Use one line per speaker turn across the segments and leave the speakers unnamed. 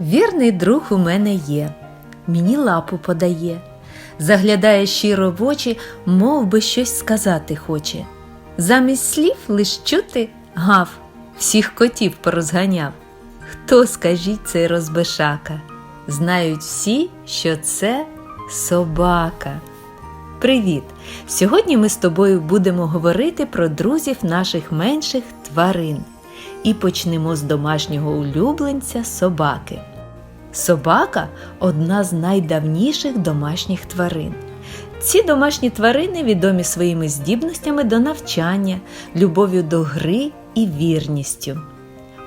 Вірний друг у мене є, мені лапу подає, заглядає щиро в очі, мов би щось сказати хоче. Замість слів лиш чути гав, всіх котів порозганяв. Хто, скажіть, цей розбишака? Знають всі, що це собака. Привіт! Сьогодні ми з тобою будемо говорити про друзів наших менших тварин. І почнемо з домашнього улюбленця собаки. Собака одна з найдавніших домашніх тварин. Ці домашні тварини відомі своїми здібностями до навчання, любов'ю до гри і вірністю.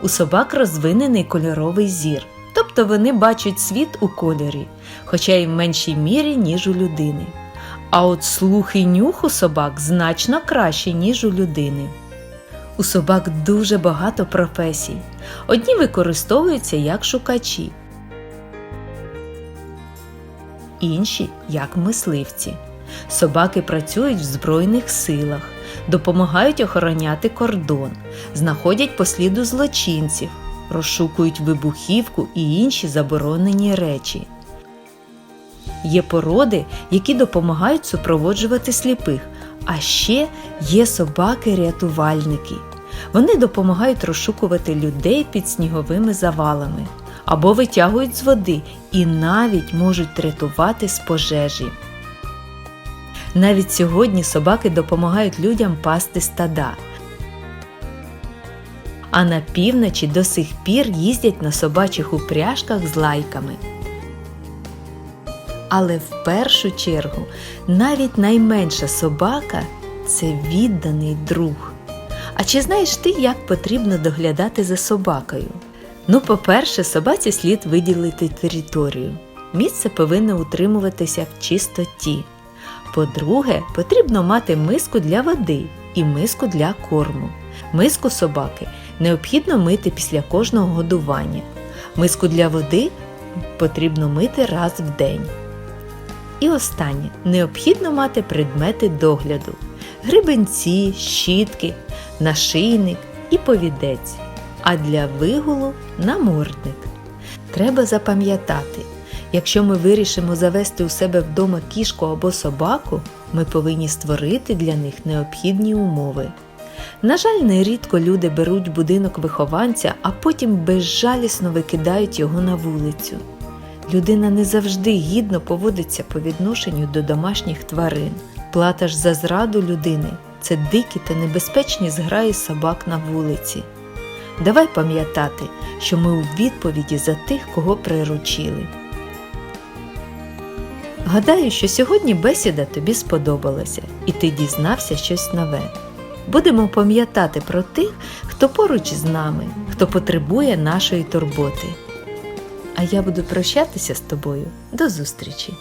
У собак розвинений кольоровий зір, тобто вони бачать світ у кольорі, хоча й в меншій мірі, ніж у людини. А от слух і нюх у собак значно кращі, ніж у людини. У собак дуже багато професій. Одні використовуються як шукачі, інші як мисливці. Собаки працюють в Збройних силах, допомагають охороняти кордон, знаходять по сліду злочинців, розшукують вибухівку і інші заборонені речі. Є породи, які допомагають супроводжувати сліпих, а ще є собаки-рятувальники. Вони допомагають розшукувати людей під сніговими завалами або витягують з води і навіть можуть рятувати з пожежі. Навіть сьогодні собаки допомагають людям пасти стада. А на півночі до сих пір їздять на собачих упряжках з лайками. Але в першу чергу навіть найменша собака це відданий друг. А чи знаєш ти, як потрібно доглядати за собакою? Ну, по-перше, собаці слід виділити територію. Місце повинно утримуватися в чистоті. По-друге, потрібно мати миску для води і миску для корму. Миску собаки необхідно мити після кожного годування. Миску для води потрібно мити раз в день. І останнє необхідно мати предмети догляду: грибенці, щітки, нашийник і повідець, а для вигулу намордник. Треба запам'ятати, якщо ми вирішимо завести у себе вдома кішку або собаку, ми повинні створити для них необхідні умови. На жаль, нерідко люди беруть будинок вихованця, а потім безжалісно викидають його на вулицю. Людина не завжди гідно поводиться по відношенню до домашніх тварин. Плата ж за зраду людини це дикі та небезпечні зграї собак на вулиці. Давай пам'ятати, що ми у відповіді за тих, кого приручили. Гадаю, що сьогодні бесіда тобі сподобалася і ти дізнався щось нове. Будемо пам'ятати про тих, хто поруч з нами, хто потребує нашої турботи. А я буду прощатися з тобою. До зустрічі!